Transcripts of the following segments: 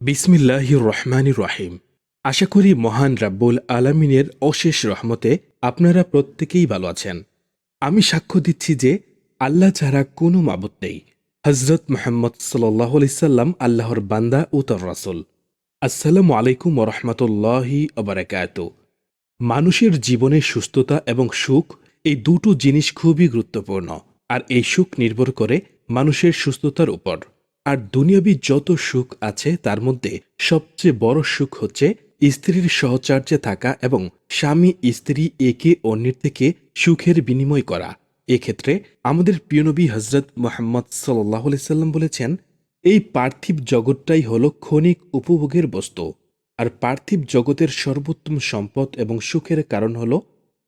বিসমিল্লাহির রহমানির রহিম। আশা করি মহান রাব্বুল আলামিনের অশেষ রহমতে আপনারা প্রত্যেকেই ভালো আছেন। আমি সাক্ষ্য দিচ্ছি যে আল্লাহ ছাড়া কোনো মাবুত নেই। হজরত মোহাম্মদ সাল্লাহ সাল্লাম আল্লাহর বান্দা ও তর রাসুল। আসসালামু আলাইকুম রহমতুল্লাহি অবরাকাত মানুষের জীবনে সুস্থতা এবং সুখ এই দুটো জিনিস খুবই গুরুত্বপূর্ণ। আর এই সুখ নির্ভর করে মানুষের সুস্থতার উপর। আর দুনিয়াবি যত সুখ আছে তার মধ্যে সবচেয়ে বড় সুখ হচ্ছে স্ত্রীর সহচার্যে থাকা এবং স্বামী, স্ত্রী, একে অন্যের থেকে সুখের বিনিময় করা। এক্ষেত্রে আমাদের প্রিয়নবী হজরত মোহাম্মদ সাল্লাহ সাল্লাম বলেছেন, এই পার্থিব জগৎটাই হল ক্ষণিক উপভোগের বস্তু। আর পার্থিব জগতের সর্বোত্তম সম্পদ এবং সুখের কারণ হল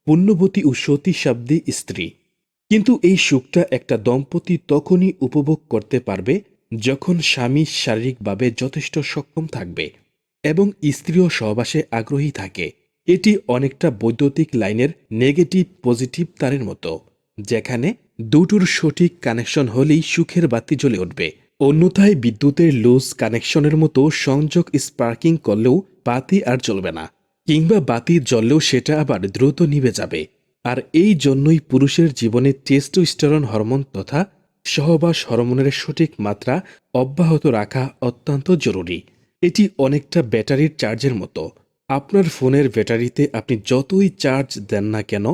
পুণ্যবতী ও সতী শাব্দী স্ত্রী। কিন্তু এই সুখটা একটা দম্পতি তখনই উপভোগ করতে পারবে যখন স্বামী শারীরিকভাবে যথেষ্ট সক্ষম থাকবে এবং স্ত্রীও সহবাসে আগ্রহী থাকে, এটি অনেকটা বৈদ্যুতিক লাইনের নেগেটিভ পজিটিভ তারের মতো, যেখানে দুটোর সঠিক কানেকশন হলেই সুখের বাতি জ্বলে উঠবে। অন্যথায় বিদ্যুতের লুজ কানেকশনের মতো সংযোগ স্পার্কিং করলেও বাতি আর জ্বলবে না, কিংবা বাতি জ্বললেও সেটা আবার দ্রুত নিভে যাবে। আর এই জন্যই পুরুষের জীবনে টেস্টোস্টেরন হরমোন তথা সহবাস হরমোনের সঠিক মাত্রা অব্যাহত রাখা অত্যন্ত জরুরি। এটি অনেকটা ব্যাটারির চার্জের মতো। আপনার ফোনের ব্যাটারিতে আপনি যতই চার্জ দেন না কেন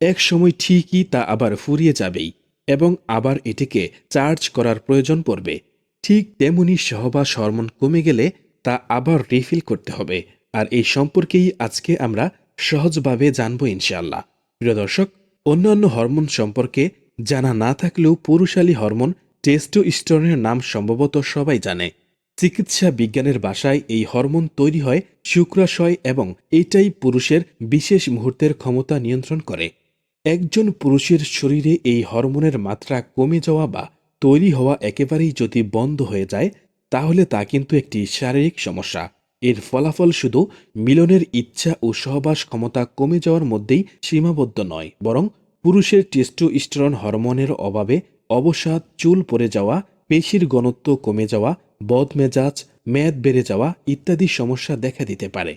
এক সময় ঠিকই তা আবার ফুরিয়ে যাবেই এবং আবার এটিকে চার্জ করার প্রয়োজন পড়বে। ঠিক তেমনি সহবাস হরমোন কমে গেলে তা আবার রিফিল করতে হবে। আর এই সম্পর্কেই আজকে আমরা সহজভাবে জানব ইনশাআল্লাহ। প্রিয় দর্শক, অন্যান্য হরমোন সম্পর্কে জানা না থাকলেও পুরুষালী হরমোন টেস্টোস্টেরনের নাম সম্ভবত সবাই জানে। চিকিৎসা বিজ্ঞানের বাসায় এই হরমোন তৈরি হয় শুক্রাশয় এবং এটাই পুরুষের বিশেষ মুহূর্তের ক্ষমতা নিয়ন্ত্রণ করে। একজন পুরুষের শরীরে এই হরমোনের মাত্রা কমে যাওয়া বা তৈরি হওয়া একেবারেই যদি বন্ধ হয়ে যায়, তাহলে তা কিন্তু একটি শারীরিক সমস্যা। এর ফলাফল শুধু মিলনের ইচ্ছা ও সহবাস ক্ষমতা কমে যাওয়ার মধ্যেই সীমাবদ্ধ নয়, বরং পুরুষের টেস্টোস্টেরন হরমোনের অভাবে অবসাদ, চুল পড়ে যাওয়া, পেশির ঘনত্ব কমে যাওয়া, বদমেজাজ, মেদ বেড়ে যাওয়া ইত্যাদি সমস্যা দেখা দিতে পারে।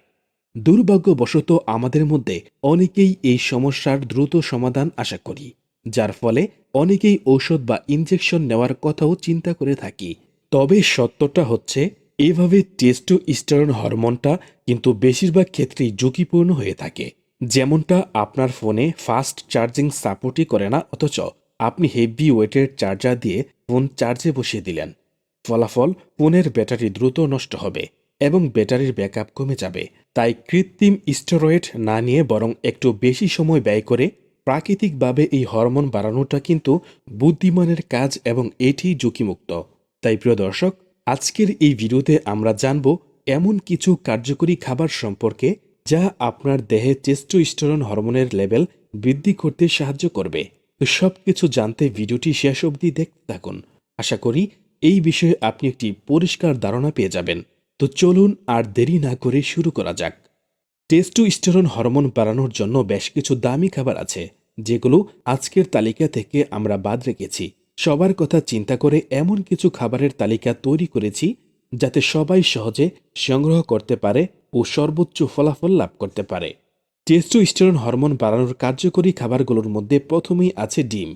দুর্ভাগ্যবশত আমাদের মধ্যে অনেকেই এই সমস্যার দ্রুত সমাধান আশা করি, যার ফলে অনেকেই ঔষধ বা ইনজেকশন নেওয়ার কথাও চিন্তা করে থাকি। তবে সত্যটা হচ্ছে, এভাবে টেস্টোস্টেরন হরমোনটা কিন্তু বেশিরভাগ ক্ষেত্রেই ঝুঁকিপূর্ণ হয়ে থাকে। যেমনটা আপনার ফোনে ফাস্ট চার্জিং সাপোর্টই করে না, অথচ আপনি হেভি ওয়েটের চার্জার দিয়ে ফোন চার্জে বসিয়ে দিলেন। ফলাফল ফোনের ব্যাটারি দ্রুত নষ্ট হবে এবং ব্যাটারির ব্যাকআপ কমে যাবে। তাই কৃত্রিম স্টেরয়েড না নিয়ে বরং একটু বেশি সময় ব্যয় করে প্রাকৃতিকভাবে এই হরমোন বাড়ানোটা কিন্তু বুদ্ধিমানের কাজ এবং এটি ঝুঁকিমুক্ত। তাই প্রিয় দর্শক, আজকের এই ভিডিওতে আমরা জানব এমন কিছু কার্যকরী খাবার সম্পর্কে যা আপনার দেহে টেস্টোস্টেরন হরমোনের লেভেল বৃদ্ধি করতে সাহায্য করবে। তো সব কিছু জানতে ভিডিওটি শেষ অবধি দেখতে থাকুন। আশা করি এই বিষয়ে আপনি একটি পরিষ্কার ধারণা পেয়ে যাবেন। তো চলুন আর দেরি না করে শুরু করা যাক। টেস্টোস্টেরন হরমোন বাড়ানোর জন্য বেশ কিছু দামি খাবার আছে, যেগুলো আজকের তালিকা থেকে আমরা বাদ রেখেছি। সবার কথা চিন্তা করে এমন কিছু খাবারের তালিকা তৈরি করেছি, যাতে সবাই সহজে সংগ্রহ করতে পারে ও সর্বোচ্চ ফলাফল লাভ করতে পারে। টেস্টোস্টেরন হরমোন বাড়ানোর কার্যকরী খাবারগুলোর মধ্যে প্রথমেই আছে ডিম।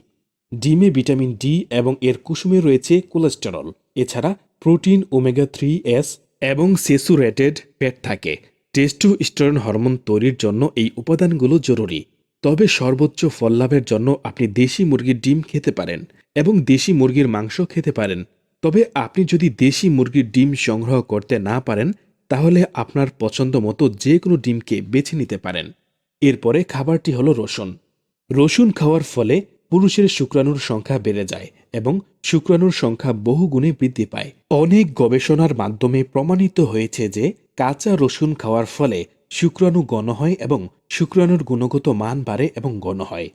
ডিমে ভিটামিন ডি এবং এর কুসুমে রয়েছে কোলেস্টেরল। এছাড়া প্রোটিন, ওমেগা থ্রি এস এবং সেসুরেটেড ফ্যাট থাকে। টেস্টোস্টেরন হরমোন তৈরির জন্য এই উপাদানগুলো জরুরি। তবে সর্বোচ্চ ফল লাভের জন্য আপনি দেশি মুরগির ডিম খেতে পারেন এবং দেশি মুরগির মাংস খেতে পারেন। তবে আপনি যদি দেশি মুরগির ডিম সংগ্রহ করতে না পারেন তাহলে আপনার পছন্দ মতো যে কোনো ডিমকে বেছে নিতে পারেন। এরপরে খাবারটি হলো রসুন। রসুন খাওয়ার ফলে পুরুষের শুক্রাণুর সংখ্যা বেড়ে যায় এবং শুক্রাণুর সংখ্যা বহুগুণে বৃদ্ধি পায়। অনেক গবেষণার মাধ্যমে প্রমাণিত হয়েছে যে কাঁচা রসুন খাওয়ার ফলে শুক্রাণু গণ হয় এবং শুক্রাণুর গুণগত মান বাড়ে এবং গণ হয়।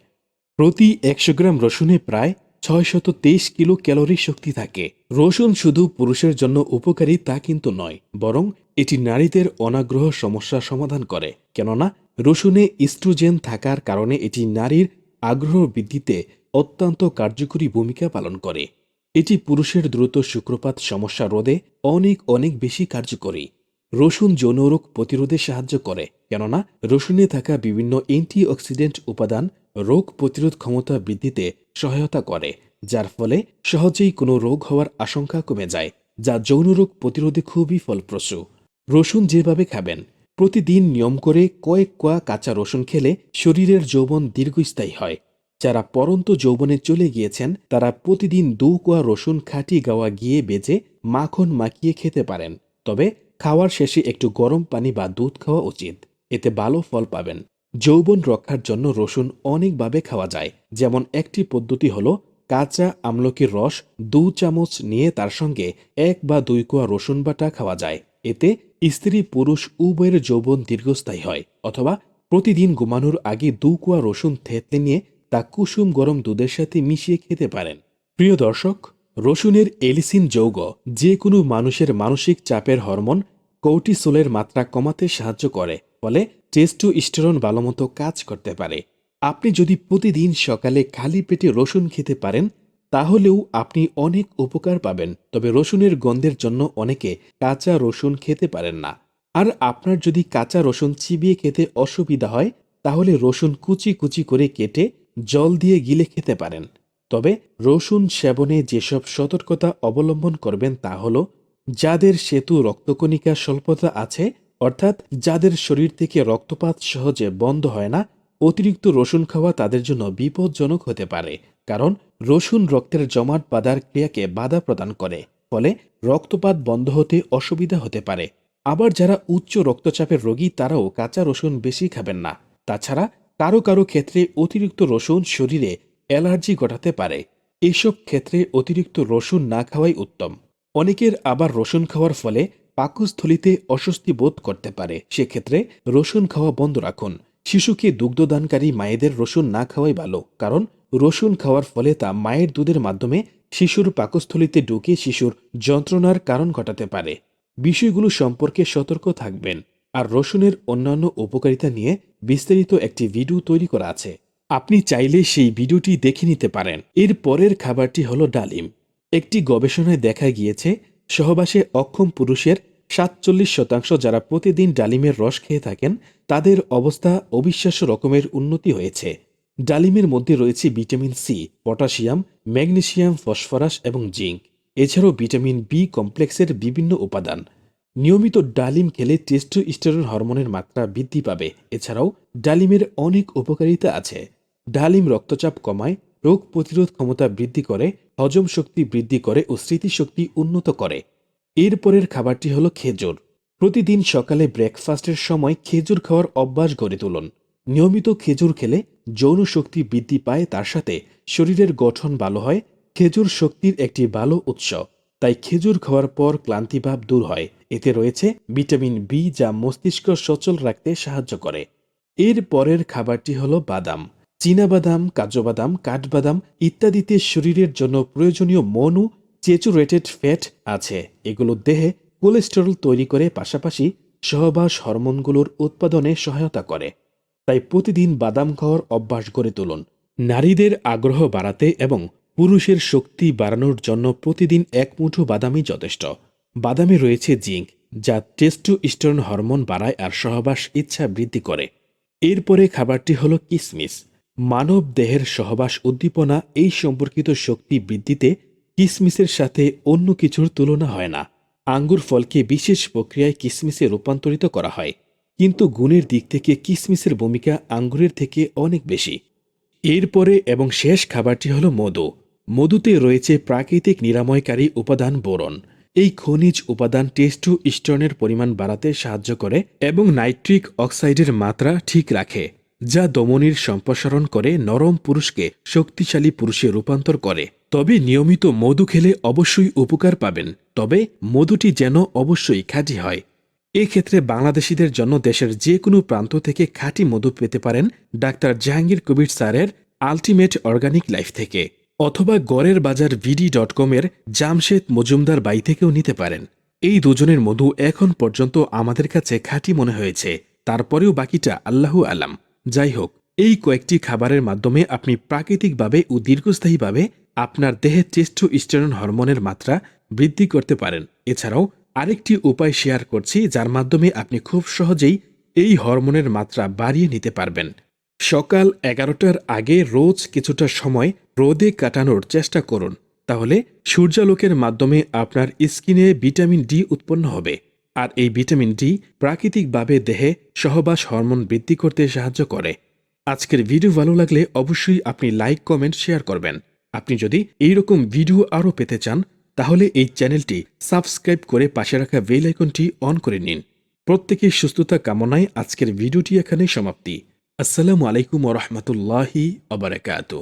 প্রতি একশো গ্রাম রসুনে প্রায় ছয়শত তেইশ কিলো ক্যালোরি শক্তি থাকে। রসুন শুধু পুরুষের জন্য উপকারী তা কিন্তু নয়, বরং এটি নারীদের অনাগ্রহ সমস্যা সমাধান করে, কেননা রসুনে ইস্ট্রোজেন থাকার কারণে এটি নারীর আগ্রহ বৃদ্ধিতে অত্যন্ত কার্যকরী ভূমিকা পালন করে। এটি পুরুষের দ্রুত শুক্রপাত সমস্যা রোধে অনেক অনেক বেশি কার্যকরী। রসুন যৌনরোগ প্রতিরোধে সাহায্য করে, কেননা রসুনে থাকা বিভিন্ন অ্যান্টিঅক্সিডেন্ট উপাদান রোগ প্রতিরোধ ক্ষমতা বৃদ্ধিতে সহায়তা করে, যার ফলে সহজেই কোনো রোগ হওয়ার আশঙ্কা কমে যায়, যা যৌনরোগ প্রতিরোধে খুবই ফলপ্রসূ। রসুন যেভাবে খাবেন, প্রতিদিন নিয়ম করে কয়েক কোয়া কাঁচা রসুন খেলে শরীরের যৌবন দীর্ঘস্থায়ী হয়। যারা পরন্ত যৌবনে চলে গিয়েছেন, তারা প্রতিদিন দু কোয়া রসুন খাঁটি গাওয়া গিয়ে বেজে মাখন মাখিয়ে খেতে পারেন। তবে খাওয়ার শেষে একটু গরম পানি বা দুধ খাওয়া উচিত। এতে ভালো ফল পাবেন। যৌবন রক্ষার জন্য রসুন অনেকভাবে খাওয়া যায়। যেমন একটি পদ্ধতি হলো, কাঁচা আমলকির রস দু চামচ নিয়ে তার সঙ্গে এক বা দুই কোয়া রসুন বাটা খাওয়া যায়। এতে স্ত্রী, পুরুষ, উভয়ের যৌবন দীর্ঘস্থায়ী হয় অথবা প্রতিদিন ঘুমানোর আগে দু কোয়া রসুন থেতলে নিয়ে তা কুসুম গরম দুধের সাথে মিশিয়ে খেতে পারেন। প্রিয় দর্শক, রসুনের এলিসিন যৌগ যে কোনো মানুষের মানসিক চাপের হরমোন কৌটিসোলের মাত্রা কমাতে সাহায্য করে, ফলে টেস্টোস্টেরন ভালোমতো কাজ করতে পারে। আপনি যদি প্রতিদিন সকালে খালি পেটে রসুন খেতে পারেন তাহলেও আপনি অনেক উপকার পাবেন, তবে রসুনের গন্ধের জন্য অনেকে কাঁচা রসুন খেতে পারেন না। আর আপনার যদি কাঁচা রসুন চিবিয়ে খেতে অসুবিধা হয়, তাহলে রসুন কুচি কুচি করে কেটে জল দিয়ে গিলে খেতে পারেন। তবে রসুন সেবনে যেসব সতর্কতা অবলম্বন করবেন তা হল, যাদের সেতু রক্তকণিকা স্বল্পতা আছে, অর্থাৎ যাদের শরীর থেকে রক্তপাত সহজে বন্ধ হয় না, অতিরিক্ত রসুন খাওয়া তাদের জন্য বিপজ্জনক হতে পারে। কারণ রসুন রক্তের জমাট বাঁধার ক্রিয়াকে বাধা প্রদান করে, ফলে রক্তপাত বন্ধ হতে অসুবিধা হতে পারে। আবার যারা উচ্চ রক্তচাপের রোগী, তারাও কাঁচা রসুন বেশি খাবেন না। তাছাড়া কারও কারও ক্ষেত্রে অতিরিক্ত রসুন শরীরে অ্যালার্জি ঘটাতে পারে। এসব ক্ষেত্রে অতিরিক্ত রসুন না খাওয়াই উত্তম। অনেকের আবার রসুন খাওয়ার ফলে পাকস্থলিতে অস্বস্তি বোধ করতে পারে। সেক্ষেত্রে রসুন খাওয়া বন্ধ রাখুন। শিশুকে দুগ্ধদানকারী মায়েদের রসুন না খাওয়াই ভালো, কারণ রসুন খাওয়ার ফলে তা মায়ের দুধের মাধ্যমে শিশুর পাকস্থলিতে ঢুকে শিশুর যন্ত্রণার কারণ ঘটাতে পারে। বিষয়গুলো সম্পর্কে সতর্ক থাকবেন আর রসুনের অন্যান্য উপকারিতা নিয়ে বিস্তারিত একটি ভিডিও তৈরি করা আছে। আপনি চাইলে সেই ভিডিওটি দেখে নিতে পারেন। এর পরের খাবারটি হলো ডালিম। একটি গবেষণায় দেখা গিয়েছে, সহবাসে অক্ষম পুরুষের সাতচল্লিশ শতাংশ যারা প্রতিদিন ডালিমের রস খেয়ে থাকেন, তাদের অবস্থা অবিশ্বাস্য রকমের উন্নতি হয়েছে। ডালিমের মধ্যে রয়েছে vitamin C, potassium, magnesium, phosphorus এবং জিঙ্ক। এছাড়াও ভিটামিন বি কমপ্লেক্সের বিভিন্ন উপাদান। নিয়মিত ডালিম খেলে টেস্টোস্টেরন হরমোনের মাত্রা বৃদ্ধি পাবে। এছাড়াও ডালিমের অনেক উপকারিতা আছে। ডালিম রক্তচাপ কমায়, রোগ প্রতিরোধ ক্ষমতা বৃদ্ধি করে, হজম শক্তি বৃদ্ধি করে ও স্মৃতিশক্তি উন্নত করে। এরপরের খাবারটি হলো খেজুর। প্রতিদিন সকালে ব্রেকফাস্টের সময় খেজুর খাওয়ার অভ্যাস গড়ে তুলুন। নিয়মিত খেজুর খেলে যৌন শক্তি বৃদ্ধি পায়, তার সাথে শরীরের গঠন ভালো হয়। খেজুর শক্তির একটি ভালো উৎস। তাই খেজুর খাওয়ার পর ক্লান্তিভাব দূর হয়। এতে রয়েছে ভিটামিন বি যা মস্তিষ্ক সচল রাখতে সাহায্য করে। এর পরের খাবারটি হলো বাদাম। বাদাম কাঠবাদাম ইত্যাদিতে শরীরের জন্য প্রয়োজনীয় মনু চেচুরেটেড ফ্যাট আছে। এগুলো দেহে কোলেস্টেরল তৈরি করে পাশাপাশি সহবাস হরমোনগুলোর উৎপাদনে সহায়তা করে। তাই প্রতিদিন বাদাম খাওয়ার অভ্যাস গড়ে তুলুন। নারীদের আগ্রহ বাড়াতে এবং পুরুষের শক্তি বাড়ানোর জন্য প্রতিদিন এক মুঠো বাদামই যথেষ্ট। বাদামে রয়েছে জিঙ্ক, যা টেস্টোস্টেরন হরমোন বাড়ায় আর সহবাস ইচ্ছা বৃদ্ধি করে। এরপরে খাবারটি হলো কিসমিস। মানব দেহের সহবাস উদ্দীপনা এই সম্পর্কিত শক্তি বৃদ্ধিতে কিসমিসের সাথে অন্য কিছুর তুলনা হয় না। আঙ্গুর ফলকে বিশেষ প্রক্রিয়ায় কিসমিসে রূপান্তরিত করা হয়। কিন্তু গুণের দিক থেকে কিসমিসের ভূমিকা আঙ্গুরের থেকে অনেক বেশি। এরপরে এবং শেষ খাবারটি হলো মধু। মধুতে রয়েছে প্রাকৃতিক নিরাময়কারী উপাদান বোরন। এই খনিজ উপাদান টেস্টু ইস্টনের পরিমাণ বাড়াতে সাহায্য করে এবং নাইট্রিক অক্সাইডের মাত্রা ঠিক রাখে, যা দমনির সম্প্রসারণ করে নরম পুরুষকে শক্তিশালী পুরুষে রূপান্তর করে। তবে নিয়মিত মধু খেলে অবশ্যই উপকার পাবেন, তবে মধুটি যেন অবশ্যই খাঁটি হয়। এক্ষেত্রে বাংলাদেশিদের জন্য দেশের যে কোনো প্রান্ত থেকে খাঁটি মধু পেতে পারেন ডাক্তার জাহাঙ্গীর কবির স্যারের আলটিমেট অর্গানিক লাইফ থেকে, অথবা গড়ের বাজার ভিডি ডট কমের জামশেদ মজুমদার বাই থেকেও নিতে পারেন। এই দুজনের মধু এখন পর্যন্ত আমাদের কাছে খাঁটি মনে হয়েছে, তারপরেও বাকিটা আল্লাহু আলাম। যাই হোক, এই কয়েকটি খাবারের মাধ্যমে আপনি প্রাকৃতিকভাবে ও দীর্ঘস্থায়ীভাবে আপনার দেহের দেহে টেস্টোস্টেরন হরমোনের মাত্রা বৃদ্ধি করতে পারেন। এছাড়াও আরেকটি উপায় শেয়ার করছি, যার মাধ্যমে আপনি খুব সহজেই এই হরমোনের মাত্রা বাড়িয়ে নিতে পারবেন। সকাল এগারোটার আগে রোজ কিছুটা সময় রোদে কাটানোর চেষ্টা করুন, তাহলে সূর্যালোকের মাধ্যমে আপনার স্কিনে ভিটামিন ডি উৎপন্ন হবে। আর এই ভিটামিন ডি প্রাকৃতিকভাবে দেহে সহবাস হরমোন বৃদ্ধি করতে সাহায্য করে। আজকের ভিডিও ভালো লাগলে অবশ্যই আপনি লাইক, কমেন্ট শেয়ার করবেন। আপনি যদি এইরকম ভিডিও আরও পেতে চান তাহলে এই চ্যানেলটি সাবস্ক্রাইব করে পাশে রাখা বেল আইকনটি অন করে নিন। প্রত্যেকের সুস্থতা কামনায় আজকের ভিডিওটি এখানে সমাপ্তি। আসসালামু আলাইকুম ওরহমতুল্লাহি অবরাকাতু